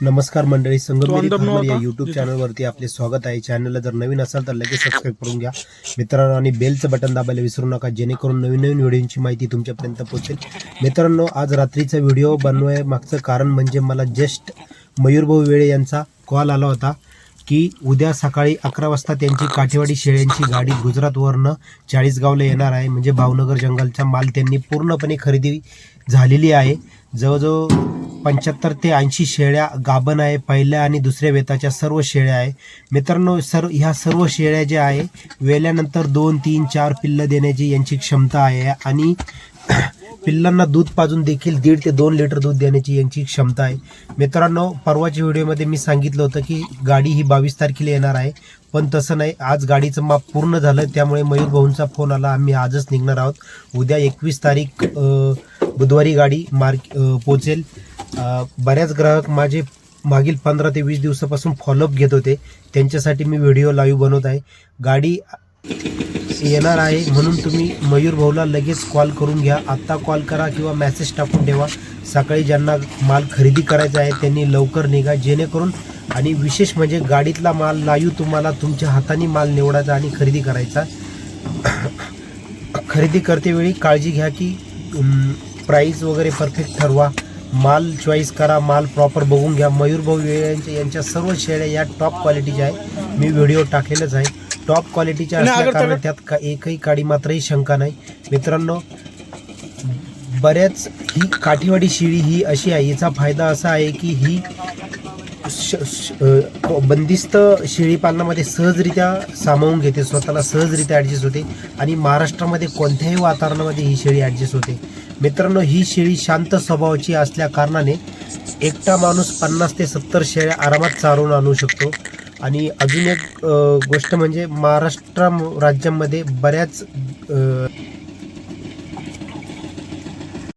नमस्कार मंडळी संगमनेरी फार्मर या? युट्यूब चॅनलवरती आपले स्वागत आहे. चॅनलला जर नवीन असाल तर लगेच सबस्क्राईब करून घ्या. मित्रांनो आणि बेलचं बटन दाबायला विसरू नका जेणेकरून नवीन नवीन व्हिडिओची माहिती तुमच्यापर्यंत पोहोचेल. मित्रांनो आज रात्रीचा व्हिडिओ बनवाय मागचं कारण म्हणजे मला जस्ट मयूरभाऊ वेळे यांचा कॉल आला होता. की उद्या सकाळी अकरा वाजता त्यांची काठेवाडी शेळ्यांची गाडी गुजरातवरनं चाळीसगावला येणार आहे. म्हणजे भावनगर जंगलचा माल त्यांनी पूर्णपणे खरेदी झालेली आहे. जवळजवळ पंच्याहत्तर ते ऐंशी शेळ्या गाभण आहे. पहिल्या आणि दुसऱ्या वेताच्या सर्व शेळ्या आहे. मित्रांनो सर्व ह्या सर्व शेळ्या ज्या आहे वेल्यानंतर दोन तीन चार पिल्लं देण्याची यांची क्षमता आहे. आणि पिल्लांना दूध पाजून देखील दीड ते दोन लिटर दूध देण्याची यांची क्षमता आहे. मित्रांनो परवाच्या व्हिडिओमध्ये मी सांगितलं होतं की गाडी ही बावीस तारखेला येणार आहे. पण तसं नाही आज गाडीचं माप पूर्ण झालं त्यामुळे मयूर भाऊंचा फोन आला. आम्ही आजच निघणार आहोत. उद्या एकवीस तारीख बुधवारी गाडी मार्क पोचेल. बऱ्याच ग्राहक माझे मागील पंधरा ते वीस दिवसापासून फॉलोअप घेत होते. त्यांच्यासाठी मी व्हिडिओ लाईव्ह बनवत आहे. गाडी येणार आहे. म्हणून तुम्ही मयूर भाऊला लगेच कॉल करून घ्या. आत्ता कॉल करा किंवा मेसेज टाकून ठेवा. सकाळी ज्यांना माल खरेदी करायचा आहे त्यांनी लवकर निघा. जेणेकरून आणि विशेष म्हणजे गाडीतला माल लायू तुम्हाला तुमच्या हाताने माल निवडायचा आणि खरेदी करायचा. खरेदी करतेवेळी काळजी घ्या की प्राईस वगैरे परफेक्ट ठरवा. माल चॉईस करा माल प्रॉपर बघून घ्या. मयूरभाऊ यांच्या यांच्या सर्व शेळ्या या टॉप क्वालिटीच्या आहे मी व्हिडिओ टाकलेलंच आहे. टॉप क्वालिटीच्या आणि असल्या अगर कारण त्याला- त्यात का एकही काडी मात्रही शंका नाही. मित्रांनो बऱ्याच ही काठीवाडी शेळी ही अशी आहे. याचा फायदा असा आहे की ही श- श- बंदिस्त शेळी पालनामध्ये सहजरित्या सामावून घेते. स्वतःला सहजरित्या ॲडजस्ट होते. आणि महाराष्ट्रामध्ये कोणत्याही वातावरणामध्ये ही शेळी ॲडजस्ट होते. मित्रांनो ही शेळी शांत स्वभावाची असल्या कारणाने एकटा माणूस पन्नास ते सत्तर शेळ्या आरामात चालवून आणू शकतो. आणि अजून एक गोष्ट म्हणजे महाराष्ट्र राज्यामध्ये बऱ्याच